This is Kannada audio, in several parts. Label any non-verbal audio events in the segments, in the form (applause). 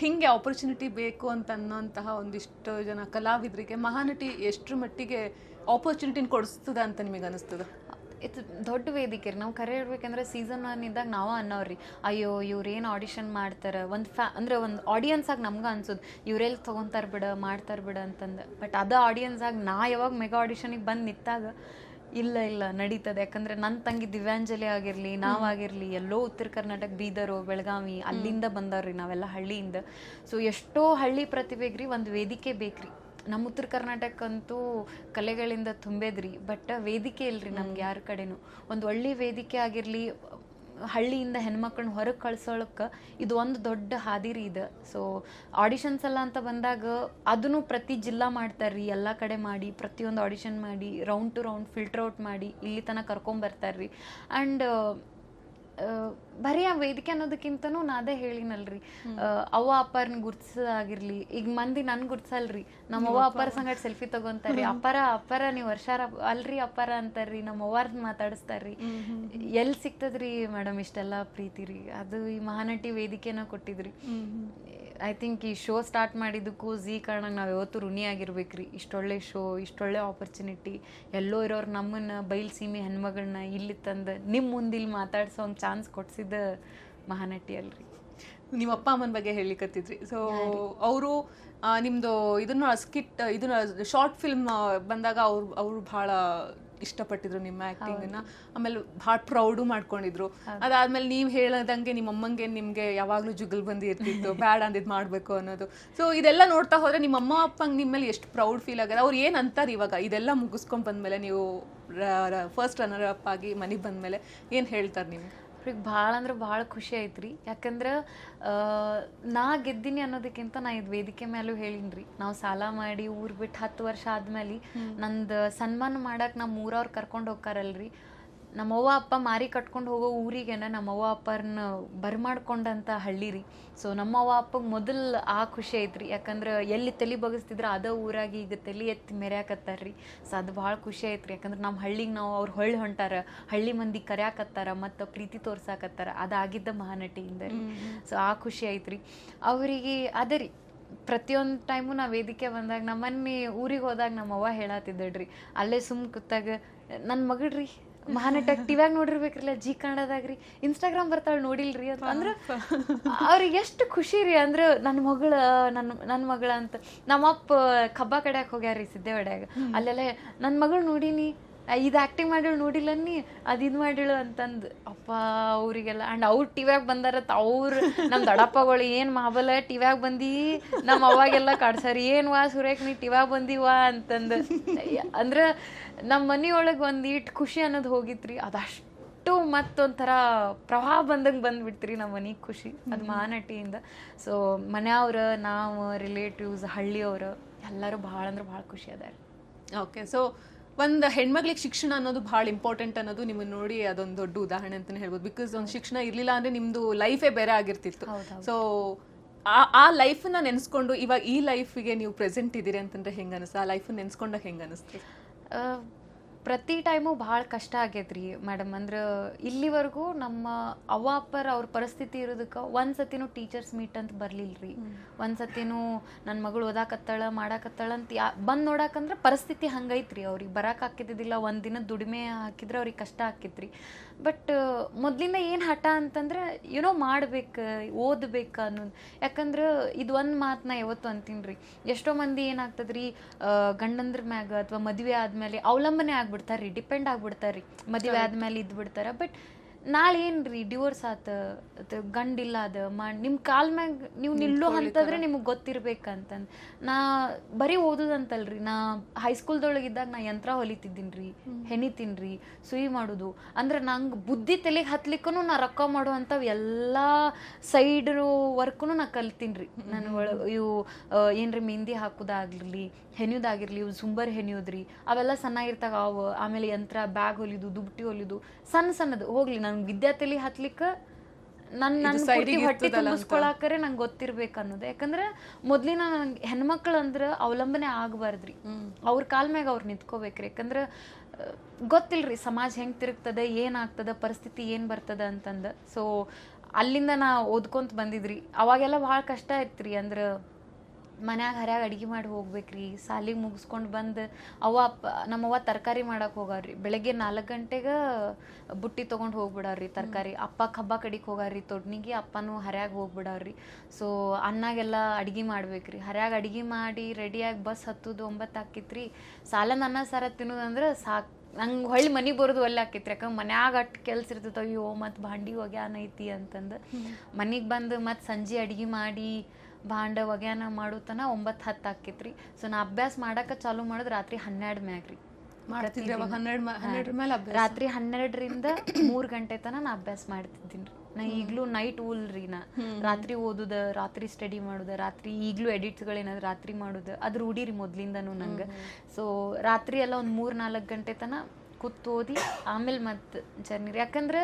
ಹಿಂಗೆ ಆಪರ್ಚುನಿಟಿ ಬೇಕು ಅಂತ ಅನ್ನೋಂತಹ ಒಂದಿಷ್ಟು ಜನ ಕಲಾವಿದರಿಗೆ ಮಹಾನಟಿ ಎಷ್ಟರ ಮಟ್ಟಿಗೆ ಆಪರ್ಚುನಿಟಿನ ಕೊಡಿಸ್ತದ ಅಂತ ನಿಮಗೆ ಅನಿಸ್ತದ? ಇದು ದೊಡ್ಡ ವೇದಿಕೆ ರೀ. ನಾವು ಕರೆ ಇರ್ಬೇಕಂದ್ರೆ ಸೀಸನ್ ಒನ್ ಇದ್ದಾಗ ನಾವು ಅನ್ನೋರಿ ಅಯ್ಯೋ ಇವ್ರು ಏನು ಆಡಿಷನ್ ಮಾಡ್ತಾರೆ? ಒಂದು ಫ್ಯಾ ಅಂದ್ರೆ ಒಂದು ಆಡಿಯನ್ಸ್ ಆಗಿ ನಮ್ಗೆ ಅನ್ಸೋದು. ಇವ್ರೆಲ್ಲಿ ತೊಗೊತಾರೆ ಬಿಡ, ಮಾಡ್ತಾರೆ ಬಿಡ ಅಂತಂದು. ಬಟ್ ಅದು ಆಡಿಯನ್ಸ್ ಆಗಿ ನಾ ಯಾವಾಗ ಮೆಗಾ ಆಡಿಷನಿಗೆ ಬಂದು ನಿಂತಾಗ ಇಲ್ಲ ಇಲ್ಲ ನಡೀತದೆ. ಯಾಕಂದ್ರೆ ನನ್ನ ತಂಗಿ ದಿವ್ಯಾಂಜಲಿ ಆಗಿರಲಿ ನಾವಾಗಿರಲಿ ಎಲ್ಲೋ ಉತ್ತರ ಕರ್ನಾಟಕ ಬೀದರು ಬೆಳಗಾವಿ ಅಲ್ಲಿಂದ ಬಂದವ್ರಿ ನಾವೆಲ್ಲ ಹಳ್ಳಿಯಿಂದ. ಸೊ ಎಷ್ಟೋ ಹಳ್ಳಿ ಪ್ರತಿಭೆಗ್ರಿ ಒಂದು ವೇದಿಕೆ ಬೇಕ್ರಿ. ನಮ್ಮ ಉತ್ತರ ಕರ್ನಾಟಕ ಅಂತೂ ಕಲೆಗಳಿಂದ ತುಂಬೆದ್ರಿ ಬಟ್ ವೇದಿಕೆ ಇಲ್ರಿ ನಮ್ಗೆ ಯಾರ ಕಡೆನೂ. ಒಂದು ಒಳ್ಳೆ ವೇದಿಕೆ ಆಗಿರಲಿ ಹಳ್ಳಿಯಿಂದ ಹೆಣ್ಮಕ್ಳನ್ನ ಹೊರಗೆ ಕಳ್ಸೋಳಕ್ಕೆ ಇದು ಒಂದು ದೊಡ್ಡ ಹಾದಿರಿ ಇದು. ಸೊ ಆಡಿಷನ್ಸ್ ಎಲ್ಲ ಅಂತ ಬಂದಾಗ ಅದನ್ನು ಪ್ರತಿ ಜಿಲ್ಲಾ ಮಾಡ್ತಾರ್ರಿ, ಎಲ್ಲ ಕಡೆ ಮಾಡಿ, ಪ್ರತಿಯೊಂದು ಆಡಿಷನ್ ಮಾಡಿ round to round filter out ಮಾಡಿ, ಇಲ್ಲಿ ತನಕ ಕರ್ಕೊಂಬರ್ತಾರ್ರಿ ಆ್ಯಂಡ್ ಬರೀ ಆ ವೇದಿಕೆ ಅನ್ನೋದಕ್ಕಿಂತನೂ ನಾ ಅದೇ ಹೇಳಿನಲ್ರಿ. ಅವ್ವ ಅಪ್ಪರ್ನ ಗುರ್ತಿಸೋದಾಗಿರ್ಲಿ ಈಗ ಮಂದಿ ನನ್ ಗುರ್ತಿಸಲ್ರಿ. ನಮ್ಮ ಅವ್ವ ಅಪ್ಪರ ಸಂಗಡ ಸೆಲ್ಫಿ ತಗೊಂತಾರ್ರಿ. ಅಪ್ಪರ ಅಪ್ಪರ ನೀವು ವರ್ಷಾರ ಅಲ್ರಿ ಅಪ್ಪರ ಅಂತಾರ್ರಿ ನಮ್ಮ ಅವ್ವಾರ್ನ ಮಾತಾಡಿಸ್ತಾರ್ರಿ. ಎಲ್ಲಿ ಸಿಗ್ತದ್ರಿ ಮೇಡಮ್ ಇಷ್ಟೆಲ್ಲ ಪ್ರೀತಿ ರೀ ಅದು ಈ ಮಹಾನಟಿ ವೇದಿಕೆನ ಕೊಟ್ಟಿದ್ರಿ. ಐ ಥಿಂಕ್ ಈ ಶೋ ಸ್ಟಾರ್ಟ್ ಮಾಡಿದ್ದಕ್ಕೂ ಝೀ ಕಾರಣಕ್ಕೆ ನಾವು ಯಾವತ್ತೂ ಋಣಿ ಆಗಿರ್ಬೇಕ್ರಿ ಇಷ್ಟೊಳ್ಳೆ ಶೋ ಇಷ್ಟೊಳ್ಳೆ ಆಪರ್ಚುನಿಟಿ ಎಲ್ಲೋ ಇರೋರು ನಮ್ಮನ್ನ ಬಯಲುಸೀಮೆ ಸೀಮೆ ಹೆಣ್ಮಗಳನ್ನ ಇಲ್ಲಿ ತಂದು ನಿಮ್ಮ ಮುಂದೆ ಇಲ್ಲಿ ಮಾತಾಡ್ಸೋ ಒಂದು ಚಾನ್ಸ್ ಕೊಡ್ಸಿದ್ದ ಮಹಾನಟಿ ಅಲ್ರಿ. ನಿಮ್ಮ ಅಪ್ಪ ಅಮ್ಮನ ಬಗ್ಗೆ ಹೇಳಿಕತ್ತಿದ್ರಿ ಸೊ ಅವರು ನಿಮ್ಮದು ಇದನ್ನ ಸ್ಕಿಟ್ ಇದನ್ನ ಶಾರ್ಟ್ ಫಿಲ್ಮ್ ಬಂದಾಗ ಅವ್ರು ಅವರು ಬಹಳ ಇಷ್ಟಪಟ್ಟಿದ್ರು ನಿಮ್ಮ ಆಕ್ಟಿಂಗ್ನ ಆಮೇಲೆ ಭಾಳ ಪ್ರೌಡು ಮಾಡ್ಕೊಂಡಿದ್ರು. ಅದಾದ್ಮೇಲೆ ನೀವು ಹೇಳದಂಗೆ ನಿಮ್ಮ ಅಮ್ಮಂಗೆ ನಿಮ್ಗೆ ಯಾವಾಗ್ಲೂ ಜುಗಲ್ ಬಂದಿ ಇರ್ತಿತ್ತು. (laughs) ಬ್ಯಾಡ್ ಅಂದಿದ್ ಮಾಡ್ಬೇಕು ಅನ್ನೋದು. ಸೊ ಇದೆಲ್ಲ ನೋಡ್ತಾ ಹೋದ್ರೆ ನಿಮ್ಮ ಅಮ್ಮ ಅಪ್ಪಂಗೆ ನಿಮ್ಮ ಮೇಲೆ ಎಷ್ಟು ಪ್ರೌಡ್ ಫೀಲ್ ಆಗದ ಅವ್ರು ಏನ್ ಅಂತಾರೆ ಇವಾಗ? ಇದೆಲ್ಲ ಮುಗಿಸ್ಕೊಂಡ್ ಬಂದ್ಮೇಲೆ ನೀವು ಫಸ್ಟ್ ರನ್ನರ್ ಅಪ್ ಆಗಿ ಮನೆಗೆ ಬಂದ್ಮೇಲೆ ಏನ್ ಹೇಳ್ತಾರೆ ನೀವು? ಅವ್ರಿಗೆ ಭಾಳ ಅಂದ್ರೆ ಭಾಳ ಖುಷಿ ಐತ್ರಿ. ಯಾಕಂದ್ರೆ ಆ, ನಾ ಗೆದ್ದೀನಿ ಅನ್ನೋದಕ್ಕಿಂತ ನಾ ಇದು ವೇದಿಕೆ ಮೇಲೂ ಹೇಳಿನ್ರಿ. ನಾವು ಸಾಲ ಮಾಡಿ ಊರ್ ಬಿಟ್ಟು ಹತ್ತು ವರ್ಷ ಆದ್ಮೇಲೆ ನಂದು ಸನ್ಮಾನ ಮಾಡಕ್ ನಮ್ಮ ಊರವ್ರು ಕರ್ಕೊಂಡು ಹೋಗ್ತಾರಲ್ರಿ. ನಮ್ಮವ್ವ ಅಪ್ಪ ಮಾರಿ ಕಟ್ಕೊಂಡು ಹೋಗೋ ಊರಿಗೆನ ನಮ್ಮವ್ವ ಅಪ್ಪರನ್ನ ಬರ್ಮಾಡ್ಕೊಂಡಂತ ಹಳ್ಳಿ ರೀ. ಸೊ ನಮ್ಮವ್ವ ಅಪ್ಪಗೆ ಮೊದಲ್ ಆ ಖುಷಿ ಐತ್ರಿ. ಯಾಕಂದ್ರೆ ಎಲ್ಲಿ ತಲೆ ಬಗಸ್ತಿದ್ರ ಅದ ಊರಾಗಿ ಈಗ ತಲೆ ಎತ್ತಿ ಮೆರ್ಯಾಕತ್ತಾರ್ರಿ ಸೊ ಅದು ಭಾಳ ಖುಷಿ ಐತ್ರಿ. ಯಾಕಂದ್ರೆ ನಮ್ಮ ಹಳ್ಳಿಗೆ ನಾವು ಅವ್ರು ಹೊಳ್ಳಿ ಹೊಂಟಾರ ಹಳ್ಳಿ ಮಂದಿ ಕರ್ಯಾಕತ್ತಾರ ಮತ್ತು ಪ್ರೀತಿ ತೋರ್ಸಾಕತ್ತಾರ. ಅದಾಗಿದ್ದ ಮಹಾನಟಿಯಿಂದ ರೀ. ಸೊ ಆ ಖುಷಿ ಐತ್ರಿ. ಅವರಿಗೆ ಅದೇ ರೀ. ಪ್ರತಿಯೊಂದು ಟೈಮು ನಾ ವೇದಿಕೆ ಬಂದಾಗ ನಮ್ಮ ಮನೆ ಊರಿಗೆ ಹೋದಾಗ ನಮ್ಮ ಅವ್ವ ಹೇಳತ್ತಿದ್ದಳ್ರಿ ಅಲ್ಲೇ ಸುಮ್ ಕೂತಾಗ ನನ್ನ ಮಗಳ್ರಿ ಮಹಾನಟಕ್ ಟಿವ್ಯಾಗ ನೋಡಿರ್ಬೇಕ್ರಲ್ಲ ಜಿ ಕನ್ನಡದಾಗ್ರಿ. ಇನ್ಸ್ಟಾಗ್ರಾಮ್ ಬರ್ತಾಳೆ ನೋಡಿಲ್ರಿ ಅಂತ. ಅಂದ್ರೆ ಅವ್ರಿಗೆ ಎಷ್ಟು ಖುಷಿ ರೀ ಅಂದ್ರೆ ನನ್ನ ಮಗಳ ನನ್ನ ನನ್ನ ಮಗಳ ಅಂತ. ನಮ್ಮಪ್ಪ ಕಬ್ಬ ಕಡ್ಯಾಕ್ ಹೋಗ್ಯಾರ್ರಿ ಸಿದ್ದೇವಾಡ್ಯಾಗ. ಅಲ್ಲೆಲ್ಲ ನನ್ನ ಮಗಳು ನೋಡೀನಿ ಇದು ಆ್ಯಕ್ಟಿಂಗ್ ಮಾಡಿಳು ನೋಡಿಲ್ಲ ನೀ ಅದು ಇದು ಮಾಡಿಳು ಅಂತಂದು ಅಪ್ಪ ಅವರಿಗೆಲ್ಲ. ಆ್ಯಂಡ್ ಅವ್ರು ಟಿವ್ಯಾಗ ಬಂದಾರ ಅವ್ರು. ನಮ್ಮ ದಡಪ್ಪಗಳು ಏನು ಮಾಬಲ ಟಿವ್ಯಾಗ ಬಂದು. ನಮ್ಮ ಅವಾಗೆಲ್ಲ ಕಾಡ್ಸಾರಿ ಏನು ವಾ ಸುರೇಖ್ ನೀ ಟಿವ್ಯಾಗ ಬಂದಿವಾ ಅಂತಂದು. ಅಂದ್ರೆ ನಮ್ಮ ಮನೆಯೊಳಗೆ ಒಂದು ಇಟ್ಟು ಖುಷಿ ಅನ್ನೋದು ಹೋಗಿತ್ರಿ. ಅದಷ್ಟು ಮತ್ತೊಂಥರ ಪ್ರವಾಹ ಬಂದಂಗೆ ಬಂದ್ಬಿಡ್ತ್ರಿ ನಮ್ಮ ಮನೆಗೆ ಖುಷಿ. ಅದು ಮಾನಟಿಯಿಂದ ಸೊ ಮನೆಯವ್ರ ನಾವು ರಿಲೇಟಿವ್ಸ್ ಹಳ್ಳಿಯವರು ಎಲ್ಲರೂ ಭಾಳ ಅಂದ್ರೆ ಭಾಳ ಖುಷಿ ಅದಾರ. ಓಕೆ ಸೊ ಒಂದು ಹೆಣ್ಮಕ್ಳಿಗೆ ಶಿಕ್ಷಣ ಅನ್ನೋದು ಭಾಳ ಇಂಪಾರ್ಟೆಂಟ್ ಅನ್ನೋದು ನಿಮ್ಗೆ ನೋಡಿ ಅದೊಂದು ದೊಡ್ಡ ಉದಾಹರಣೆ ಅಂತಲೇ ಹೇಳ್ಬೋದು. ಬಿಕಾಸ್ ಒಂದು ಶಿಕ್ಷಣ ಇರಲಿಲ್ಲ ಅಂದ್ರೆ ನಿಮ್ಮದು ಲೈಫೇ ಬೇರೆ ಆಗಿರ್ತಿತ್ತು. ಸೊ ಆ ಆ ಲೈಫನ್ನ ನೆನೆಸ್ಕೊಂಡು ಇವಾಗ ಈ ಲೈಫಿಗೆ ನೀವು ಪ್ರೆಸೆಂಟ್ ಇದ್ದೀರಿ ಅಂತಂದ್ರೆ ಹೆಂಗೆ ಅನಿಸ್ತು ಆ ಲೈಫ್ ನೆನೆಸ್ಕೊಂಡಾಗ ಹೆಂಗೆ ಅನಿಸ್ತು? ಪ್ರತಿ ಟೈಮು ಭಾಳ ಕಷ್ಟ ಆಗೈತ್ರಿ ಮೇಡಮ್. ಅಂದ್ರೆ ಇಲ್ಲಿವರೆಗೂ ನಮ್ಮ ಅವ್ವ ಅಪ್ಪರ ಅವ್ರ ಪರಿಸ್ಥಿತಿ ಇರೋದಕ್ಕೆ ಒಂದ್ಸತಿನೂ ಟೀಚರ್ಸ್ ಮೀಟ್ ಅಂತ ಬರ್ಲಿಲ್ರಿ. ಒಂದು ಸತಿನೂ ನನ್ನ ಮಗಳು ಓದಾಕತ್ತಾಳ ಮಾಡಾಕತ್ತಾಳ ಅಂತ ಯಾ ಬಂದು ನೋಡಾಕಂದ್ರೆ ಪರಿಸ್ಥಿತಿ ಹಂಗೈತ್ರಿ ಅವ್ರಿಗೆ. ಬರಕ್ಕೆ ಹಾಕಿದ್ದಿಲ್ಲ ಒಂದು ದಿನ ದುಡಿಮೆ ಹಾಕಿದ್ರೆ ಅವ್ರಿಗೆ ಕಷ್ಟ ಆಕಿತ್ರಿ ಬಟ್ ಮೊದಲಿಂದ ಏನು ಹಠ ಅಂತಂದ್ರೆ ಏನೋ ಮಾಡ್ಬೇಕು ಓದ್ಬೇಕು ಅನ್ನೋದು. ಯಾಕಂದ್ರೆ ಇದು ಒಂದು ಮಾತನ್ನ ಯಾವತ್ತು ಅಂತೀನಿ ರೀ ಎಷ್ಟೋ ಮಂದಿ ಏನಾಗ್ತದ್ರಿ ರೀ ಗಂಡಂದ್ರ ಮ್ಯಾಗ ಅಥವಾ ಮದುವೆ ಆದಮೇಲೆ ಅವಲಂಬನೆ ಆಗ್ಬಿಡ್ತಾರ್ರಿ ಡಿಪೆಂಡ್ ಆಗ್ಬಿಡ್ತಾರ್ರಿ. ಮದುವೆ ಆದಮೇಲೆ ಇದ್ದು ಬಿಡ್ತಾರ ಬಟ್ ನಾಳೆ ಏನ್ರಿ? ಡಿವೋರ್ಸ್ ಆತ ಗಂಡಿಲ್ಲ ಅದ ಮಾಡಿ ನಿಮ್ಮ ಕಾಲ್ ಮ್ಯಾಗ ನೀವು ನಿಲ್ಲೋ ಅಂತಂದ್ರೆ ನಿಮಗೆ ಗೊತ್ತಿರ್ಬೇಕಂತ ನಾ ಬರೀ ಓದುದಂತಲ್ರಿ. ನಾ ಹೈಸ್ಕೂಲ್ದೊಳಗೆ ಇದ್ದಾಗ ನಾ ಯಂತ್ರ ಹೊಲಿತಿದ್ದೀನಿ ಹೆಣಿತೀನ್ರಿ ಸುಯಿ ಮಾಡೋದು. ಅಂದ್ರೆ ನಂಗೆ ಬುದ್ಧಿ ತಲೆಗೆ ಹತ್ಲಿಕ್ಕೂ ನಾ ರೊಕ್ಕ ಮಾಡುವಂಥವು ಎಲ್ಲ ಸೈಡ್ ವರ್ಕು ನಾ ಕಲ್ತೀನ್ರಿ. ನನ್ ನಾನು ಇವು ಏನ್ರಿ ಮೆಹಂದಿ ಹಾಕೋದಾಗಿರ್ಲಿ ಹೆಣಿಯೋದಾಗಿರ್ಲಿ ಇವು ಸುಂಬರ್ ಹೆಣಿಯೋದ್ರಿ ಅವೆಲ್ಲ ಸಣ್ಣ ಅವು ಆಮೇಲೆ ಯಂತ್ರ ಬ್ಯಾಗ್ ಹೊಲಿದು ದುಬ್ಟಿ ಹೊಲಿದು ಸಣ್ಣ ಸಣ್ಣದು. ಹೋಗ್ಲಿ ನನ್ಗೆ ವಿದ್ಯಾರ್ಥಿಲಿ ಹತ್ಲಿಕ್ಕ ನನ್ನ ನನ್ನ ಹೊಟ್ಟೆ. ತುಂಬಿಸ್ಕೊಳಕರೆ ನಂಗೆ ಗೊತ್ತಿರ್ಬೇಕು ಅನ್ನೋದು. ಯಾಕಂದ್ರೆ ಮೊದ್ಲಿನ ನಂಗೆ ಹೆಣ್ಮಕ್ಳು ಅಂದ್ರೆ ಅವಲಂಬನೆ ಆಗಬಾರ್ದ್ರಿ. ಅವ್ರ ಕಾಲ್ ಮ್ಯಾಗ ಅವ್ರು ನಿಂತ್ಕೋಬೇಕ್ರಿ. ಯಾಕಂದ್ರೆ ಗೊತ್ತಿಲ್ರಿ ಸಮಾಜ ಹೆಂಗ್ ತಿರುಗ್ತದೆ ಏನಾಗ್ತದೆ ಪರಿಸ್ಥಿತಿ ಏನ್ ಬರ್ತದ ಅಂತಂದ. ಸೊ ಅಲ್ಲಿಂದ ನಾ ಓದ್ಕೊಂತ ಬಂದಿದ್ರಿ. ಅವಾಗೆಲ್ಲ ಭಾಳ ಕಷ್ಟ ಐತ್ರಿ ಅಂದ್ರೆ ಮನ್ಯಾಗ ಹರ್ಯಾಗ ಅಡುಗೆ ಮಾಡಿ ಹೋಗ್ಬೇಕ್ರಿ. ಸಾಲಿಗೆ ಮುಗಿಸ್ಕೊಂಡು ಬಂದು ಅವ್ವ ಅಪ್ಪ ನಮ್ಮವ್ವ ತರಕಾರಿ ಮಾಡಕ್ಕೆ ಹೋಗಾರ್ರಿ. ಬೆಳಗ್ಗೆ ನಾಲ್ಕು ಗಂಟೆಗೆ ಬುಟ್ಟಿ ತೊಗೊಂಡು ಹೋಗ್ಬಿಡಾರ್ರಿ ತರಕಾರಿ. ಅಪ್ಪ ಕಬ್ಬ ಕಡಿಗೆ ಹೋಗಾರ್ರಿ. ತೊಡ್ನಿಗೆ ಅಪ್ಪನೂ ಹರ್ಯಾಗ ಹೋಗ್ಬಿಡಾರ್ರಿ. ಸೊ ಅನ್ನಾಗೆಲ್ಲ ಅಡುಗೆ ಮಾಡ್ಬೇಕ್ರಿ. ಹರ್ಯಾಗ ಅಡುಗೆ ಮಾಡಿ ರೆಡಿಯಾಗಿ ಬಸ್ ಹತ್ತುದು ಒಂಬತ್ತು ಆಕಿತ್ರಿ ಸಾಲನ ಅನ್ನ ಸಾರ ತಿನ್ನೋದಂದ್ರೆ ಸಾಕು. ನಂಗೆ ಹೊಳ್ಳಿ ಮನೆಗೆ ಬರೋದು ಒಳ್ಳೆ ಆಕೈತ್ರಿ ಯಾಕಂದ್ರೆ ಮನ್ಯಾಗ ಅಟ್ಟು ಕೆಲ್ಸ ಇರ್ತೈತೆ ಅಯ್ಯೋ ಮತ್ತು ಭಾಂಡಿ ಹೋಗ್ಯಾನೈತಿ ಅಂತಂದು. ಮನೆಗೆ ಬಂದು ಮತ್ತು ಸಂಜೆ ಅಡುಗೆ ಮಾಡಿ ಭಾಂಡ ಒಗ್ಯಾನ ಮಾಡೋ ತನ ಒಂಬತ್ತು ಹತ್ತು ಆಕೈತ್ರಿ ಸೊ ನಾ ಅಭ್ಯಾಸ ಮಾಡಕ್ಕೆ ಚಾಲೂ ಮಾಡೋದು ರಾತ್ರಿ ಹನ್ನೆರಡು ಮ್ಯಾಗ್ರಿ. ರಾತ್ರಿ ಹನ್ನೆರಡರಿಂದ ಮೂರ್ ಗಂಟೆ ತನ ನಾ ಅಭ್ಯಾಸ ಮಾಡ್ತಿದ್ದೀನಿ ನಾ ಈಗ್ಲೂ ನೈಟ್ ಊಲ್ ರೀ ನಾ. ರಾತ್ರಿ ಓದುದ ರಾತ್ರಿ ಸ್ಟಡಿ ಮಾಡುದ ರಾತ್ರಿ ಈಗಲೂ ಎಡಿಟ್ಸ್ಗಳೇನಾದ್ರು ರಾತ್ರಿ ಮಾಡುದ ಅದು ರೂಢಿ ಮೊದ್ಲಿಂದನು ನಂಗ. ಸೊ ರಾತ್ರಿ ಎಲ್ಲ ಒಂದು ಮೂರು ನಾಲ್ಕು ಗಂಟೆ ತನ ಕೂತ್ ಓದಿ ಆಮೇಲೆ ಮತ್ತೆ ಜರ್ನಿ ರೀ. ಯಾಕಂದ್ರೆ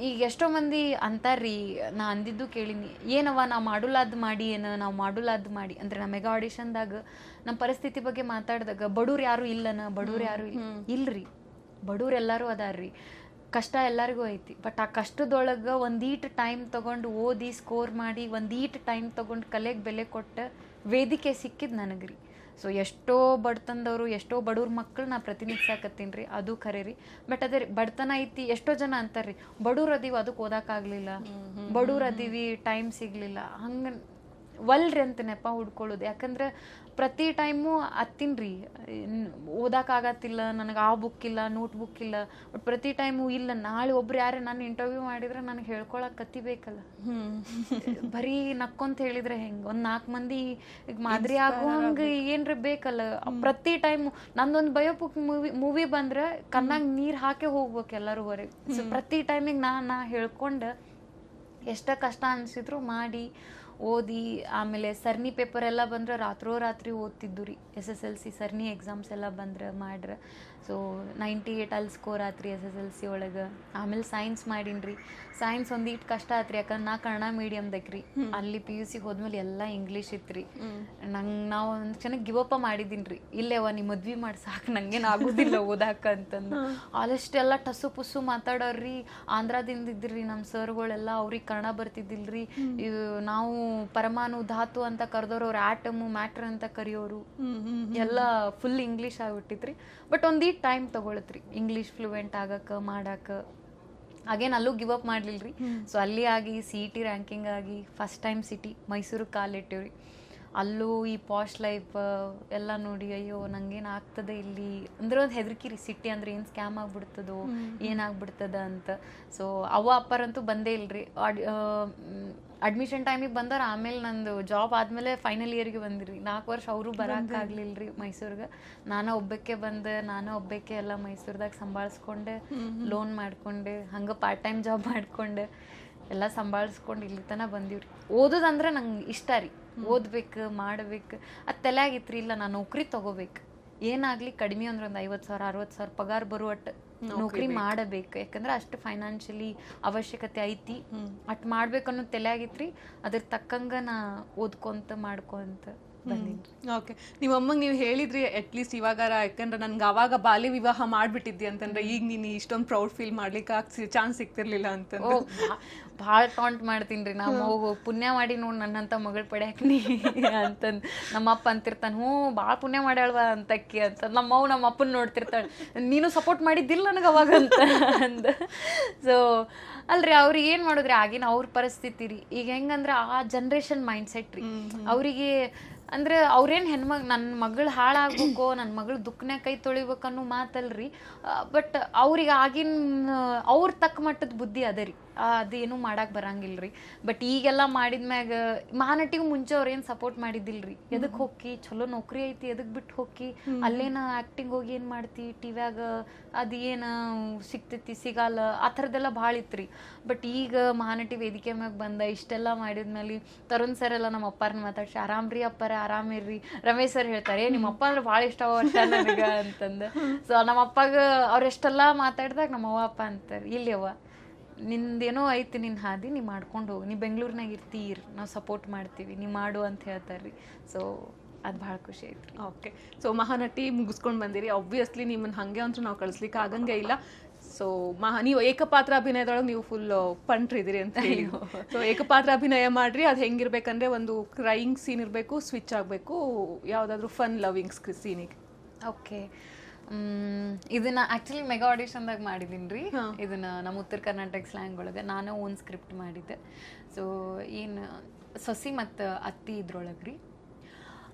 ಈಗ ಎಷ್ಟೋ ಮಂದಿ ಅಂತಾರ್ರಿ ನಾ ಅಂದಿದ್ದು ಕೇಳಿನಿ ಏನವ್ವ ನಾವು ಮಾಡುಲಾದ್ ಮಾಡಿ ಏನು ನಾವು ಮಾಡುಲಾದ್ ಮಾಡಿ ಅಂದ್ರೆ ನಮ್ಮ ಮೆಗಾ ಆಡಿಷನ್ದಾಗ ನಮ್ಮ ಪರಿಸ್ಥಿತಿ ಬಗ್ಗೆ ಮಾತಾಡಿದಾಗ ಬಡವ್ರು ಯಾರು ಇಲ್ಲನ ಬಡವ್ರು ಯಾರು ಇಲ್ರಿ ಬಡವ್ರು ಎಲ್ಲರೂ ಅದಾರ್ರಿ ಕಷ್ಟ ಎಲ್ಲರಿಗೂ ಐತಿ ಬಟ್ ಆ ಕಷ್ಟದೊಳಗೆ ಒಂದೀಟ್ ಟೈಮ್ ತಗೊಂಡು ಓದಿ ಸ್ಕೋರ್ ಮಾಡಿ ಒಂದೀಟ್ ಟೈಮ್ ತಗೊಂಡು ಕಲೆಗೆ ಬೆಲೆ ಕೊಟ್ಟ ವೇದಿಕೆ ಸಿಕ್ಕಿದ್ ನನಗ್ರಿ. ಸೊ ಎಷ್ಟೋ ಬಡತನದವರು ಎಷ್ಟೋ ಬಡವ್ರ ಮಕ್ಕಳನ್ನ ನಾ ಪ್ರತಿನಿಧಿಸಾಕತ್ತೀನಿ ರೀ ಅದು ಖರೆ ರೀ. ಬಟ್ ಅದೇ ರೀ ಬಡತನ ಐತಿ ಎಷ್ಟೋ ಜನ ಅಂತಾರ್ರಿ ಬಡವ್ರು ಅದೀವಿ ಅದಕ್ಕೆ ಓದಕ್ಕಾಗ್ಲಿಲ್ಲ ಬಡವ್ರು ಅದೀವಿ ಟೈಮ್ ಸಿಗ್ಲಿಲ್ಲ. ಹಂಗೆ ವಲ್ರಿ ಅಂತ ನೆಪ ಹುಡ್ಕೊಳ್ಳೋದು. ಯಾಕಂದ್ರೆ ಪ್ರತಿ ಟೈಮು ಓದಾಕ ಓದಕ್ಕಾಗತ್ತಿಲ್ಲ ನನಗೆ ಆ ಬುಕ್ ಇಲ್ಲ ನೋಟ್ ಬುಕ್ ಇಲ್ಲ. ಬಟ್ ಪ್ರತಿ ಟೈಮು ಇಲ್ಲ. ನಾಳೆ ಒಬ್ರು ಯಾರು ನಾನು ಇಂಟರ್ವ್ಯೂ ಮಾಡಿದ್ರೆ ನನಗೆ ಹೇಳ್ಕೊಳಕ್ ಕತ್ತಿಬೇಕಲ್ಲ ಬರೀ ನಕ್ಕೊಂತ ಹೇಳಿದ್ರೆ ಹೆಂಗ್? ಒಂದ್ ನಾಲ್ಕು ಮಂದಿ ಈಗ ಮಾದರಿ ಆಗೋ ಹಂಗ ಏನ್ರ ಬೇಕಲ್ಲ? ಪ್ರತಿ ಟೈಮ್ ನಂದೊಂದು ಬಯೋಪುಕ್ ಮೂವಿ ಮೂವಿ ಬಂದ್ರೆ ಕಣ್ಣಾಗ ನೀರ್ ಹಾಕಿ ಹೋಗ್ಬೇಕು ಎಲ್ಲರೂ ಹೊರಗೆ ಸೊ ಪ್ರತಿ ಟೈಮಿಗೆ ನಾ ನಾ ಹೇಳ್ಕೊಂಡ ಎಷ್ಟ ಕಷ್ಟ ಅನ್ಸಿದ್ರು ಮಾಡಿ ಓದಿ ಆಮೇಲೆ ಸರ್ನಿ ಪೇಪರ್ ಎಲ್ಲ ಬಂದ್ರೆ ರಾತ್ರೋ ರಾತ್ರಿ ಓದ್ತಿದ್ದು ರೀ. ಎಸ್ ಎಸ್ ಎಲ್ ಸಿ ಸರ್ನಿ ಎಕ್ಸಾಮ್ಸ್ ಎಲ್ಲ ಬಂದ್ರೆ ಮಾಡ್ರೆ. ಸೊ ನೈಂಟಿ ಏಯ್ಟ್ ಅಲ್ಲಿ ಸ್ಕೋರ್ ಆತ್ರಿ ಎಸ್ ಎಸ್ ಎಲ್ ಸಿ ಒಳಗೆ. ಆಮೇಲೆ ಸೈನ್ಸ್ ಮಾಡೀನಿ ಸೈನ್ಸ್ ಒಂದೀಟ್ ಕಷ್ಟ ಆತ್ರಿ ಯಾಕಂದ್ರೆ ನಾ ಕನ್ನಡ ಮೀಡಿಯಮ್ದಾಗ ರೀ ಅಲ್ಲಿ ಪಿ ಯು ಸಿಗೆ ಹೋದ್ಮೇಲೆ ಎಲ್ಲ ಇಂಗ್ಲೀಷ್ ಇತ್ರಿ ನಂಗೆ ನಾವು ಒಂದು ಚೆನ್ನಾಗಿ ಗಿವ್ ಅಪ್ ಮಾಡಿದ್ದೀನಿ ರೀ. ಇಲ್ಲೇವ ನೀ ಮದ್ವಿ ಮಾಡಿ ಸಾಕು ನಂಗೇನು ಆಗೋದಿಲ್ಲ (laughs) ಓದಾಕ ಅಂತಂದು. ಆಲಷ್ಟೆಲ್ಲ ಟಸು ಪುಸ್ಸು ಮಾತಾಡೋರಿ ಆಂಧ್ರದಿಂದ ಇದ್ರಿ ನಮ್ಮ ಸರ್ಗಳೆಲ್ಲ ಅವ್ರಿಗೆ ಕನ್ನಡ ಬರ್ತಿದ್ದಿಲ್ರಿ. ರೀ ನಾವು ಪರಮಾಣು ಧಾತು ಅಂತ ಕರೆದವ್ರು ಅವ್ರು ಆಟಮು ಮ್ಯಾಟ್ರ್ ಅಂತ ಕರೆಯೋರು. ಎಲ್ಲ ಫುಲ್ ಇಂಗ್ಲೀಷ್ ಆಗಿಬಿಟ್ಟಿತ್ರಿ. ಬಟ್ ಒಂದೀ ಟೈಮ್ ತಗೊಳತ್ರಿ. ಇಂಗ್ಲೀಷ್ ಫ್ಲೂಯೆಂಟ್ ಆಗಕ್ಕೆ ಮಾಡಕ್ಕೆ ಹಾಗೇನು ಅಲ್ಲೂ ಗಿವ್ ಅಪ್ ಮಾಡ್ಲಿಲ್ರಿ. ಸೊ ಅಲ್ಲಿ ಆಗಿ ಸಿ ಟಿ ರ್ಯಾಂಕಿಂಗ್ ಆಗಿ ಫಸ್ಟ್ ಟೈಮ್ ಸಿಟಿ ಮೈಸೂರು ಕಾಲಿಟ್ಟಿವ್ರಿ ಅಲ್ಲೂ ಈ ಪಾಶ್ ಲೈಫ್ ಎಲ್ಲ ನೋಡಿ ಅಯ್ಯೋ ನಂಗೇನು ಆಗ್ತದೆ ಇಲ್ಲಿ? ಅಂದ್ರೆ ಒಂದು ಹೆದರ್ಕಿ ರೀ. ಸಿಟಿ ಅಂದ್ರೆ ಏನು ಸ್ಕ್ಯಾಮ್ ಆಗ್ಬಿಡ್ತದೋ ಏನಾಗ್ಬಿಡ್ತದ ಅಂತ. ಸೊ ಅವ್ವ ಅಪ್ಪರಂತೂ ಬಂದೇ ಇಲ್ರಿ. ಅಡ್ಮಿಷನ್ ಟೈಮಿಗೆ ಬಂದಾರ ಆಮೇಲೆ ನಂದು ಜಾಬ್ ಆದ್ಮೇಲೆ ಫೈನಲ್ ಇಯರ್ಗೆ ಬಂದಿರಿ. ನಾಲ್ಕು ವರ್ಷ ಅವರು ಬರೋಕ್ಕಾಗಲಿಲ್ಲ ರೀ ಮೈಸೂರಿಗೆ. ನಾನು ಒಬ್ಬಕ್ಕೆ ಬಂದೆ ನಾನು ಒಬ್ಬಕ್ಕೆ ಎಲ್ಲ ಮೈಸೂರ್ದಾಗ ಸಂಭಾಳಿಸ್ಕೊಂಡೆ ಲೋನ್ ಮಾಡ್ಕೊಂಡೆ ಹಂಗೆ ಪಾರ್ಟ್ ಟೈಮ್ ಜಾಬ್ ಮಾಡ್ಕೊಂಡೆ ಎಲ್ಲ ಸಂಭಾಳಿಸ್ಕೊಂಡು ಇಲ್ಲಿ ತನಕ ಬಂದಿವ್ರಿ. ಓದೋದಂದ್ರೆ ನಂಗೆ ಇಷ್ಟ ರೀ. ಓದ್ಬೇಕು ಮಾಡ್ಬೇಕು ಅದು ತಲೆಯಾಗಿತ್ರಿ ಇಲ್ಲ ನಾನು ನೌಕರಿ ತಗೋಬೇಕು. ಏನಾಗ್ಲಿ ಕಡಿಮೆ ಅಂದ್ರೆ ಒಂದು ಐವತ್ತು ಸಾವಿರ ಅರವತ್ತು ಸಾವಿರ ಪಗಾರ ಬರುವ ನೌಕರಿ ಮಾಡಬೇಕು. ಯಾಕಂದ್ರೆ ಅಷ್ಟು ಫೈನಾನ್ಷಿಯಲಿ ಅವಶ್ಯಕತೆ ಐತಿ. ಅಟ್ ಮಾಡ್ಬೇಕು ಅನ್ನೋ ತಲೆ ಆಗಿತ್ರಿ ಅದ್ರ ತಕ್ಕಂಗ ನಾ ಓದ್ಕೊಂತ ಮಾಡ್ಕೊಂತ ಓಕೆ ನಿಮ್ಮ ಅಮ್ಮಂಗೆ ನೀವು ಹೇಳಿದ್ರಿ ಅಟ್ಲೀಸ್ಟ್ ಇವಾಗ ಯಾಕಂದ್ರೆ ನನ್ಗೆ ಅವಾಗ ಬಾಲ್ಯ ವಿವಾಹ ಮಾಡ್ಬಿಟ್ಟಿದ್ದಿ ಅಂತಂದ್ರೆ ಈಗ ನೀನು ಇಷ್ಟೊಂದು ಪ್ರೌಡ್ ಫೀಲ್ ಮಾಡ್ಲಿಕ್ಕೆ ಆಗ್ಸಿ ಚಾನ್ಸ್ ಸಿಗ್ತಿರ್ಲಿಲ್ಲ ಅಂತ ಭಾಳ ಟಾಂಟ್ ಮಾಡ್ತೀನಿ ರೀ ನಾವು ಹೋಗು ಪುಣ್ಯ ಮಾಡಿ ನೋಡಿ ನನ್ನಂತ ಮಗಳ ಪಡ್ಯಾಕ ನೀ ಅಂತಂದು. ನಮ್ಮಪ್ಪ ಅಂತಿರ್ತಾನೆ ಹ್ಞೂ ಭಾಳ ಪುಣ್ಯ ಮಾಡ್ಯಾಳ್ವ ಅಂತಕ್ಕಿ ಅಂತ. ನಮ್ಮವ್ ನಮ್ಮ ಅಪ್ಪನ ನೋಡ್ತಿರ್ತಾಳೆ ನೀನು ಸಪೋರ್ಟ್ ಮಾಡಿದ್ದಿಲ್ಲ ನನಗೆ ಅವಾಗ ಅಂತ. ಅಂದ. ಸೊ ಅಲ್ರಿ ಅವ್ರಿಗೆ ಏನು ಮಾಡಿದ್ರಿ ಆಗಿನ ಅವ್ರ ಪರಿಸ್ಥಿತಿ ರೀ. ಈಗ ಹೆಂಗಂದ್ರೆ ಆ ಜನ್ರೇಷನ್ ಮೈಂಡ್ ಸೆಟ್ ರೀ ಅವರಿಗೆ ಅಂದ್ರೆ ಅವ್ರೇನ್ ಹೆಣ್ಮಗ್ ನನ್ನ ಮಗಳು ಹಾಳಾಗ್ಬೇಕು ನನ್ನ ಮಗಳು ದುಃಖನ್ಯಾಗ ಕೈ ತೊಳಿಬೇಕು ಅನ್ನೋ ಮಾತಲ್ರಿ ಬಟ್ ಅವ್ರಿಗೆ ಆಗಿನ ಅವ್ರ ತಕ್ಕ ಮಟ್ಟದ ಬುದ್ಧಿ ಅದ ರೀ. ಅದೇನು ಮಾಡಕ್ ಬರಂಗಿಲ್ರಿ. ಬಟ್ ಈಗೆಲ್ಲ ಮಾಡಿದ್ಮ್ಯಾಗ ಮಹಾನಟಿಗೂ ಮುಂಚೆ ಅವ್ರೇನ್ ಸಪೋರ್ಟ್ ಮಾಡಿದ್ದಿಲ್ರಿ. ಎದಕ್ ಹೋಗಿ ಚಲೋ ನೌಕರಿ ಐತಿ ಎದಕ್ ಬಿಟ್ಟು ಹೋಗಿ ಅಲ್ಲೇನ ಆಕ್ಟಿಂಗ್ ಹೋಗಿ ಏನ್ ಮಾಡ್ತಿ? ಟಿವ್ಯಾಗ ಅದು ಏನ ಸಿಗ್ತೈತಿ ಸಿಗಲ್ಲ ಆ ಥರದ್ದೆಲ್ಲ ಭಾಳ ಇತ್ರಿ. ಬಟ್ ಈಗ ಮಹಾನಟಿ ವೇದಿಕೆ ಮ್ಯಾಗ ಬಂದ ಇಷ್ಟೆಲ್ಲ ಮಾಡಿದ್ಮೇಲೆ ತರುಣ್ ಸರ್ ಎಲ್ಲ ನಮ್ಮ ಅಪ್ಪಾರನ್ನ ಮಾತಾಡ್ಸಿ ಆರಾಮ್ ರೀ ಅಪ್ಪಾರ ಆರಾಮಿರ್ರಿ ರಮೇಶ್ ಸರ್ ಹೇಳ್ತಾರೆ "ಏ, ನಿಮ್ಮ ಅಪ್ಪ ಅಂದ್ರೆ ಭಾಳ ಇಷ್ಟ ನನಗೆ ಅಂತಂದು. ಸೊ ನಮ್ಮ ಅಪ್ಪಾಗ ಅವ್ರೆಷ್ಟೆಲ್ಲ ಮಾತಾಡಿದಾಗ ನಮ್ಮ ಅವ್ವ ಅಪ್ಪ ಅಂತಾರೆ. ಇಲ್ಲಿ ಅವ್ವ ನಿಂದೇನೋ ಐತಿ ನಿನ್ನ ಹಾದಿ ನೀ ಮಾಡ್ಕೊಂಡು ಹೋಗಿ. ನೀ ಬೆಂಗಳೂರಿನಾಗ ಇರ್ತೀರಿ ನಾವು ಸಪೋರ್ಟ್ ಮಾಡ್ತೀವಿ ನೀ ಮಾಡು ಅಂತ ಹೇಳ್ತಾರ್ರಿ. ಸೊ ಅದು ಭಾಳ ಖುಷಿ ಐತ್ರಿ ಓಕೆ ಸೊ ಮಹಾನಟಿ ಮುಗಿಸ್ಕೊಂಡು ಬಂದಿರಿ. ಆಬ್ವಿಯಸ್ಲಿ ನಿಮ್ಮನ್ನು ಹಾಗೆ ಅಂತೂ ನಾವು ಕಳಿಸ್ಲಿಕ್ಕೆ ಆಗಂಗೆ ಇಲ್ಲ. ಸೊ ಮಹಾ ನೀವು ಏಕಪಾತ್ರ ಅಭಿನಯದೊಳಗೆ ನೀವು ಫುಲ್ ಪಂಟ್ರಿದ್ದೀರಿ ಅಂತ ಹೇಳಿ. (laughs) ಸೊ ಏಕಪಾತ್ರ ಅಭಿನಯ ಮಾಡ್ರಿ. ಅದು ಹೆಂಗಿರ್ಬೇಕಂದ್ರೆ ಒಂದು ಕ್ರೈಯಿಂಗ್ ಸೀನ್ ಇರಬೇಕು ಸ್ವಿಚ್ ಆಗಬೇಕು ಯಾವುದಾದ್ರೂ ಫನ್ ಲವಿಂಗ್ ಸೀನಿಗೆ ಓಕೆ ಇದನ್ನ ಆಕ್ಚುಲಿ ಮೆಗಾ ಆಡಿಷನ್ದಾಗ ಮಾಡಿದೀನಿ ರೀ ಇದನ್ನ ನಮ್ಮ ಉತ್ತರ ಕರ್ನಾಟಕ ಸ್ಲ್ಯಾಂಗ್ ಒಳಗೆ ನಾನು ಓನ್ ಸ್ಕ್ರಿಪ್ಟ್ ಮಾಡಿದ್ದೆ. ಸೊ ಏನು ಸೊಸಿ ಮತ್ತು ಅತ್ತಿ ಇದ್ರೊಳಗೆ ರೀ.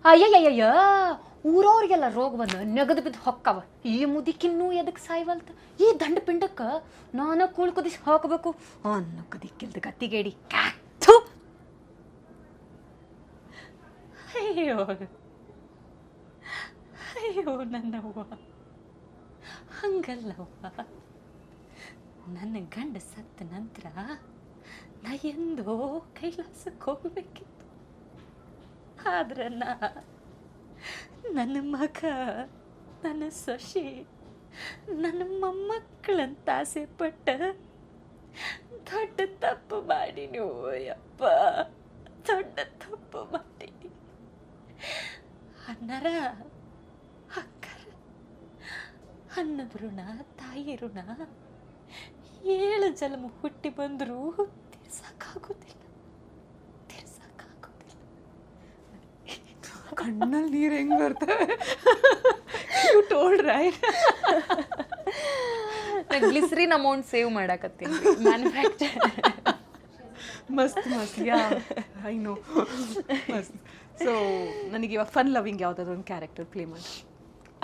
ಅಯ್ಯಯ್ಯಯ್ಯ ಊರವ್ರಿಗೆಲ್ಲ ರೋಗ ಬಂದು ನೆಗದು ಬಿದ್ದು ಹೊಕ್ಕವ. ಈ ಮುದಿಕಿನ್ನೂ ಎದಕ್ಕೆ ಸಾಯ್ವಲ್ತ? ಈ ದಂಡ ಪಿಂಡಕ್ಕೆ ನಾನು ಕೂಳ್ ಕುದಿಸಿ ಹಾಕಬೇಕು ಅನ್ನೋ ಕದಿಕ್ಕಿಲ್ದ ಗತ್ತಿಗೇಡಿ! ಅಯ್ಯೋ. ಅಯ್ಯೋ ನನ್ನವ್ವ ಹಂಗಲ್ಲವ್ವ. ನನ್ನ ಗಂಡ ಸತ್ತ ನಂತರ ನಾ ಎಂದೋ ಕೈಲಾಸಕ್ಕೆ ಹೋಗ್ಬೇಕಿತ್ತು. ಆದ್ರೆ ನಾ ನನ್ನ ಮಗ, ನನ್ನ ಸೊಸೆ, ನನ್ನ ಮೊಮ್ಮಕ್ಕಳಂತ ಆಸೆ ಪಟ್ಟ ದೊಡ್ಡ ತಪ್ಪು ಮಾಡೀನಿ ಯಪ್ಪ ದೊಡ್ಡ ತಪ್ಪು ಮಾಡೀನಿ. ಅನ್ನರ ಅನ್ನದ ಋಣ ತಾಯಿ ಋಣ ಏಳು ಜನ್ಮ ಹುಟ್ಟಿ ಬಂದರೂ ತಿರ್ಸಕ್ಕಾಗೋದಿಲ್ಲ ತಿರ್ಸಕ್ಕಾಗೋದಿಲ್ಲ ಕಣ್ಣಲ್ಲಿ ನೀರು ಹೆಂಗೆ ಬರ್ತವೆ you told right glycerin amount save ಮಾಡಕತ್ತೀನಿ. Manufacture ಮಸ್ತ್ ಮಸ್ತ್. ಯಾ ಐ ನೋ ಮಸ್ತ್. ಸೊ ನನಗೆ ಇವಾಗ ಫನ್ ಲವಿಂಗ್ ಯಾವುದಾದ್ರು ಒಂದು ಕ್ಯಾರೆಕ್ಟರ್ ಪ್ಲೇ ಮಾಡಿ.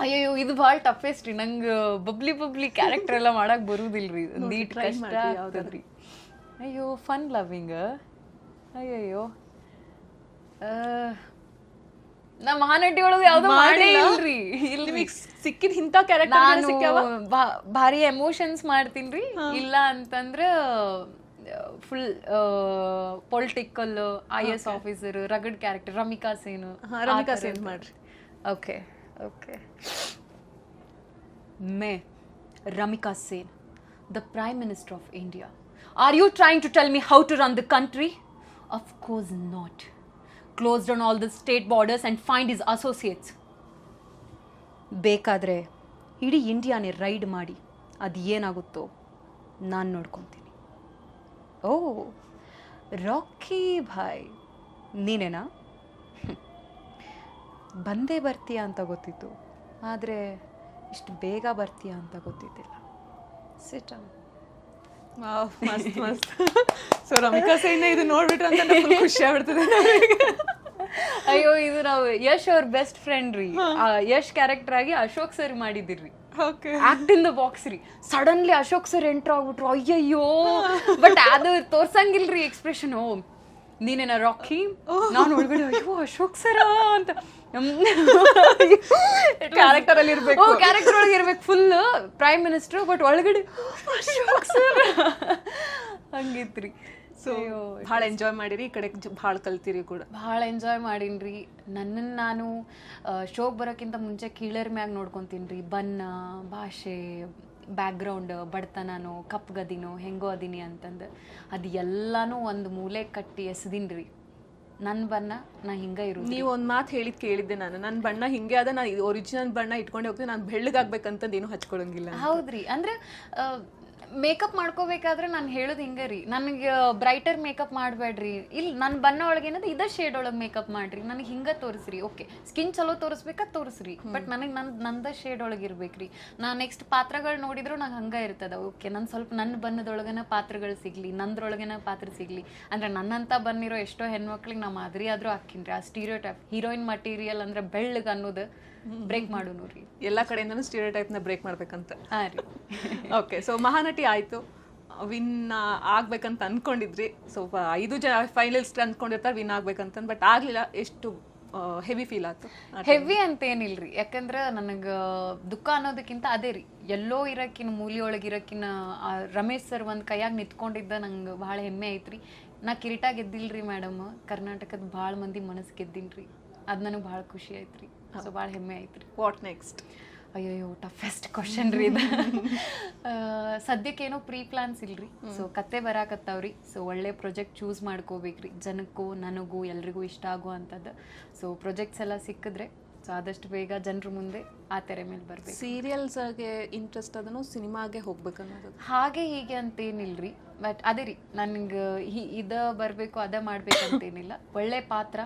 ಅಯ್ಯೋ ಇದು ಭಾಳ ಟಫೆಸ್ಟ್ ರೀ ನಂಗೆ ಬಬ್ಲಿ ಬಬ್ಲಿ ಕ್ಯಾರೆಕ್ಟರ್ ಎಲ್ಲ ಮಾಡಕ್ ಬರುದಿಲ್ರಿ. (laughs) ನೀಟ್ ಕಷ್ಟ ಆಗ್ತದ್ರಿ. ಅಯ್ಯೋ ಫನ್ ಲವಿಂಗ್ ಅಯ್ಯಯ್ಯೋ. ನಾ ಮಹಾನಟಿ ಒಳಗೆ ಯಾವ್ದು ಮಾಡೇ ಇಲ್ರಿ ಇಲ್ರಿ. ನಿಮಗೆ ಸಿಕ್ಕಿದ ಇಂಥ ಕ್ಯಾರೆಕ್ಟರ್ ಭಾ- ಭಾರಿ ಎಮೋಷನ್ಸ್ ಮಾಡ್ತೀನಿ ಇಲ್ಲ ಅಂತಂದ್ರ full political I S officer rugged character Ramika Sen Ramika Sen ಮಾಡ್ರಿ. Okay okay ma'am Ramika Sen the prime minister of India are you trying to tell me how to run the country of course not close down all the state borders and find his associates ಬೇಕಾದರೆ ಇಡೀ ಇಂಡಿಯಾನೇ ರೈಡ್ ಮಾಡಿ. ಅದು ಏನಾಗುತ್ತೋ ನಾನು ನೋಡ್ಕೊತೀನಿ. ಓ ರಾಕಿ ಭಾಯ್ ನೀನೇನಾ. ಬಂದೇ ಬರ್ತೀಯಾ ಅಂತ ಗೊತ್ತಿತ್ತು. ಆದರೆ ಇಷ್ಟು ಬೇಗ ಬರ್ತೀಯಾ ಅಂತ ಗೊತ್ತಿದ್ದಿಲ್ಲ. ಸಿಟ ಮಸ್ತ್ ಮಸ್ತ್. ಸೊ ರಮಿಕಾ ಸೇನ್ ಇದು ನೋಡ್ಬಿಟ್ರೆ ಅಂತ ಖುಷಿ ಆಗ್ಬಿಡ್ತದೆ ಅಯ್ಯೋ ಇದು ನಾವು ಯಶ್ ಅವ್ರ ಬೆಸ್ಟ್ ಫ್ರೆಂಡ್ ರೀ. ಯಶ್ ಕ್ಯಾರೆಕ್ಟರ್ ಆಗಿ Ashok sir ಮಾಡಿದಿರ್ರಿ okay act in the box ರೀ. ಸಡನ್ಲಿ ಅಶೋಕ್ ಸರ್ ಎಂಟ್ರ್ ಆಗ್ಬಿಟ್ರು. ಅಯ್ಯಯ್ಯೋ. ಬಟ್ ಅದು ತೋರ್ಸಂಗಿಲ್ರಿ ಎಕ್ಸ್ಪ್ರೆಷನ್ ನೀನೇನ ರಾಕಿ ನಾನು ಒಳಗಡೆ ಅಯ್ಯೋ ಅಶೋಕ್ ಸರ ಅಂತ. (laughs) Character ಅಲ್ಲಿ ಇರ್ಬೇಕು. ಕ್ಯಾರೆಕ್ಟರ್ ಒಳಗೆ ಇರ್ಬೇಕು. ಫುಲ್ ಪ್ರೈಮ್ ಮಿನಿಸ್ಟರ್ ಬಟ್ ಒಳಗಡೆ (laughs) ಹಂಗಿತ್ರಿ. ಸೊ ಭಾಳ ಎಂಜಾಯ್ ಮಾಡಿರಿ ಈ ಕಡೆ ಭಾಳ ಕಲ್ತಿರಿ ಕೂಡ. ಭಾಳ ಎಂಜಾಯ್ ಮಾಡೀನ್ರಿ. ನನ್ನನ್ನು ನಾನು ಶೋಗೆ ಬರೋಕ್ಕಿಂತ ಮುಂಚೆ ಕೀಳರ್ ಮ್ಯಾಗ ನೋಡ್ಕೊತೀನಿ ರೀ ಬಣ್ಣ ಭಾಷೆ ಬ್ಯಾಕ್ಗ್ರೌಂಡ್ ಬಡತನನೋ ಕಪ್ಪಗದಿನೋ ಹೆಂಗೋ ಅದೀನಿ ಅಂತಂದು. ಅದು ಎಲ್ಲನೂ ಒಂದು ಮೂಲೆ ಕಟ್ಟಿ ಎಸ್ದೀನಿ ರೀ ನನ್ನ ಬಣ್ಣ ನಾ ಹಿಂಗೆ ಇರು ನೀವು ಒಂದು ಮಾತು ಹೇಳಿದ್ ಕೇಳಿದ್ದೆ ನಾನು. ನನ್ನ ಬಣ್ಣ ಹಿಂಗೆ ಅದ ನಾನು ಒರಿಜಿನಲ್ ಬಣ್ಣ ಇಟ್ಕೊಂಡೆ ಹೋಗ್ತೀನಿ ನಾನು ಬೆಳ್ಳಗಾಗ್ಬೇಕಂತಂದು ಏನು ಹಚ್ಕೊಳಂಗಿಲ್ಲ ಹೌದ್ರಿ. ಅಂದ್ರೆ ಮೇಕಪ್ ಮಾಡ್ಕೋಬೇಕಾದ್ರೆ ನಾನು ಹೇಳೋದು ಹಿಂಗೆ ರೀ. ನನಗೆ ಬ್ರೈಟರ್ ಮೇಕಪ್ ಮಾಡಬೇಡ್ರಿ. ಇಲ್ಲಿ ನನ್ನ ಬಣ್ಣ ಒಳಗೆ ಏನದು ಇದ ಶೇಡ್ ಒಳಗೆ ಮೇಕಪ್ ಮಾಡ್ರಿ. ನನಗೆ ಹಿಂಗೆ ತೋರಿಸ್ರಿ. ಓಕೆ. ಸ್ಕಿನ್ ಚಲೋ ತೋರಿಸ್ಬೇಕಾ ತೋರಿಸ್ರಿ. ಬಟ್ ನನಗೆ ನನ್ನ ನಂದ ಶೇಡ್ ಒಳಗೆ ಇರ್ಬೇಕ್ರಿ. ನಾ ನೆಕ್ಸ್ಟ್ ಪಾತ್ರಗಳು ನೋಡಿದ್ರು ನಂಗೆ ಹಂಗೆ ಇರ್ತದ. ಓಕೆ ನಾನು ಸ್ವಲ್ಪ ನನ್ನ ಬಣ್ಣದೊಳಗನ ಪಾತ್ರಗಳು ಸಿಗ್ಲಿ ನಂದ್ರೊಳಗೇನ ಪಾತ್ರ ಸಿಗ್ಲಿ. ಅಂದ್ರೆ ನನ್ನಂತ ಬಂದಿರೋ ಎಷ್ಟೋ ಹೆಣ್ಮಕ್ಳಿಗೆ ನಾ ಮಾದರಿ ಆದ್ರೂ ಹಾಕಿನ್ರಿ ಆ ಸ್ಟೀರಿಯೋ ಟೈಪ್ ಹೀರೋಯಿನ್ ಮಟೀರಿಯಲ್ ಅಂದ್ರೆ ಬೆಳ್ಳಗ್ ಅನ್ನೋದು. ಬ್ರೇಕ್ ಮಾಡು ರೀ ಎಲ್ಲ ಕಡೆಯಿಂದನೂ ಸ್ಟೀರಿಯೋ ಟೈಪ್ನ ಬ್ರೇಕ್ ಮಾಡ್ಬೇಕಂತ. ಹಾಂ ರೀ. (laughs) ಓಕೆ ಸೊ ಮಹಾನಟಿ ಆಯ್ತು. ವಿನ್ ಆಗ್ಬೇಕಂತ ಅನ್ಕೊಂಡಿದ್ರಿ. ಸೊ ಐದು ಜನ ಫೈನಲಿಸ್ಟ್ ಅನ್ಕೊಂಡಿರ್ತಾರೆ ವಿನ್ ಆಗ್ಬೇಕಂತ ಬಟ್ ಆಗಲಿಲ್ಲ ಎಷ್ಟು ಹೆವಿ ಫೀಲ್ ಆಯ್ತು ಹೆವಿ ಅಂತ ಏನಿಲ್ರಿ. ಯಾಕಂದ್ರೆ ನನಗೆ ದುಃಖ ಅನ್ನೋದಕ್ಕಿಂತ ಅದೇ ರೀ. ಎಲ್ಲೋ ಇರೋಕ್ಕಿನ ಮೂಲಿಯೊಳಗೆ ಇರಕ್ಕಿನ ಆ ರಮೇಶ್ ಸರ್ ಒಂದು ಕೈಯಾಗ ನಿಂತ್ಕೊಂಡಿದ್ದ ನಂಗೆ ಭಾಳ ಹೆಮ್ಮೆ ಐತ್ರಿ. ನಾ ಕಿರೀಟ ಗೆದ್ದಿಲ್ರಿ ಮೇಡಮ್ ಕರ್ನಾಟಕದ ಭಾಳ ಮಂದಿ ಮನಸ್ಸು ಗೆದ್ದಿನ್ರಿ. ಅದ್ ನನಗೆ ಭಾಳ ಖುಷಿ ಐತ್ರಿ. ಸೊ ಭಾಳ ಹೆಮ್ಮೆ ಐತ್ರಿ. ವಾಟ್ ನೆಕ್ಸ್ಟ್ ಅಯ್ಯಯ್ಯೋ ಟಫೆಸ್ಟ್ ಕ್ವಶನ್ ರೀ ಇದು. ಸದ್ಯಕ್ಕೇನೋ ಪ್ರೀ ಪ್ಲಾನ್ಸ್ ಇಲ್ರಿ ಸೊ ಕತೆ ಬರಾಕತ್ತಾವ್ರಿ. ಸೊ ಒಳ್ಳೆ ಪ್ರಾಜೆಕ್ಟ್ ಚೂಸ್ ಮಾಡ್ಕೋಬೇಕ್ರಿ. ಜನಕ್ಕೂ ನನಗೂ ಎಲ್ರಿಗೂ ಇಷ್ಟ ಆಗೋ ಅಂಥದ್ದು ಸೊ ಪ್ರಾಜೆಕ್ಟ್ಸ್ ಎಲ್ಲ ಸಿಕ್ಕಿದ್ರೆ ಸೊ ಆದಷ್ಟು ಬೇಗ ಜನರ ಮುಂದೆ ಆ ತೆರೆ ಮೇಲೆ ಬರಬೇಕು. ಸೀರಿಯಲ್ಸ್ಗೆ ಇಂಟ್ರೆಸ್ಟ್ ಅದನ್ನು ಸಿನಿಮಾಗೆ ಹೋಗ್ಬೇಕು ಅನ್ನೋದು ಹಾಗೆ ಹೀಗೆ ಅಂತೇನಿಲ್ರಿ. ಬಟ್ ಅದೇ ರೀ ನನಗೆ ಇದ ಬರಬೇಕು ಅದ ಮಾಡ್ಬೇಕಂತೇನಿಲ್ಲ ಒಳ್ಳೆ ಪಾತ್ರ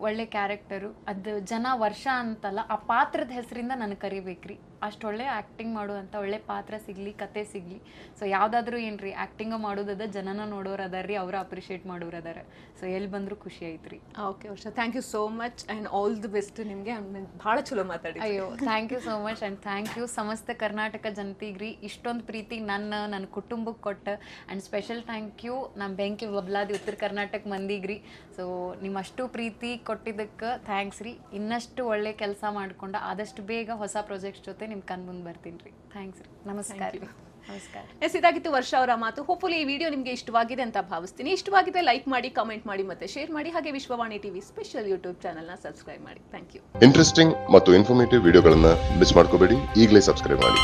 ಒಳ್ಳೆ ಕ್ಯಾರೆಕ್ಟರು ಅದು ಜನ ವರ್ಷ ಅಂತಲ್ಲ ಆ ಪಾತ್ರದ ಹೆಸರಿಂದ ನನಗೆ ಕರಿಬೇಕ್ರಿ. ಅಷ್ಟು ಒಳ್ಳೆ ಆ್ಯಕ್ಟಿಂಗ್ ಮಾಡುವಂಥ ಒಳ್ಳೆ ಪಾತ್ರ ಸಿಗಲಿ ಕತೆ ಸಿಗಲಿ. ಸೊ ಯಾವುದಾದ್ರೂ ಏನ್ರಿ ಆ್ಯಕ್ಟಿಂಗ್ ಮಾಡೋದದ ಜನನ ನೋಡೋರು ಅದಾರ ರೀ ಅವ್ರು ಅಪ್ರಿಷಿಯೇಟ್ ಮಾಡೋರು ಅದಾರ ಸೊ ಎಲ್ಲಿ ಬಂದರೂ ಖುಷಿ ಐತ್ರಿ. ಓಕೆ ವರ್ಷ. Thank you so much and all the best ನಿಮಗೆ. ಭಾಳ ಚಲೋ ಮಾತಾಡಿ ಅಯ್ಯೋ thank you so much and thank you ಸಮಸ್ತ ಕರ್ನಾಟಕ ಜನತೆಗ್ರಿ. ಇಷ್ಟೊಂದು ಪ್ರೀತಿ ನನ್ನ ನನ್ನ ಕುಟುಂಬಕ್ಕೆ ಕೊಟ್ಟು. ಆ್ಯಂಡ್ ಸ್ಪೆಷಲ್ ಥ್ಯಾಂಕ್ ಯು ನಮ್ಮ ಬೆಂಕಿ ಬಬ್ಲಾದಿ ಉತ್ತರ ಕರ್ನಾಟಕ ಮಂದಿಗ್ರಿ. ಸೊ ನಿಮ್ಮ ಅಷ್ಟು ಪ್ರೀತಿ ಕೊಟ್ಟಿದ್ದಕ್ಕೆ ಥ್ಯಾಂಕ್ಸ್ ರೀ. ಇನ್ನಷ್ಟು ಒಳ್ಳೆ ಕೆಲಸ ಮಾಡಿಕೊಂಡು ಆದಷ್ಟು ಬೇಗ ಹೊಸ ಪ್ರಾಜೆಕ್ಟ್ಸ್ ಜೊತೆ ನಿಮ್ಮ ಕಣ್ ಮುಂದೆ ಬರ್ತೀನಿ ರೀ. ಥ್ಯಾಂಕ್ಸ್ ರೀ. ನಮಸ್ಕಾರ ರೀ. ನಮಸ್ಕಾರ. ಎಸ್ ಇದಾಗಿತ್ತು ವರ್ಷ ಅವರ ಮಾತು. ಹೋಪ್ಫುಲಿ ಈ ವಿಡಿಯೋ ನಿಮಗೆ ಇಷ್ಟವಾಗಿದೆ ಅಂತ ಭಾವಿಸ್ತೀನಿ. ಇಷ್ಟವಾಗಿದೆ ಲೈಕ್ ಮಾಡಿ ಕಮೆಂಟ್ ಮಾಡಿ ಮತ್ತೆ ಶೇರ್ ಮಾಡಿ. ಹಾಗೆ ವಿಶ್ವವಾಣಿ ಟಿವಿ ಸ್ಪೆಷಲ್ ಯೂಟ್ಯೂಬ್ ಚಾನಲ್ನ ಸಬ್ಸ್ಕ್ರೈಬ್ ಮಾಡಿ. ಥ್ಯಾಂಕ್ ಯು ಇಂಟ್ರೆಸ್ಟಿಂಗ್ ಮತ್ತು ಇನ್ಫಾರ್ಮೇಟಿವ್ ವಿಡಿಯೋಗಳನ್ನು ಮಿಸ್ ಮಾಡ್ಕೋಬೇಡಿ. ಈಗಲೇ ಸಬ್ಸ್ಕ್ರೈಬ್ ಮಾಡಿ.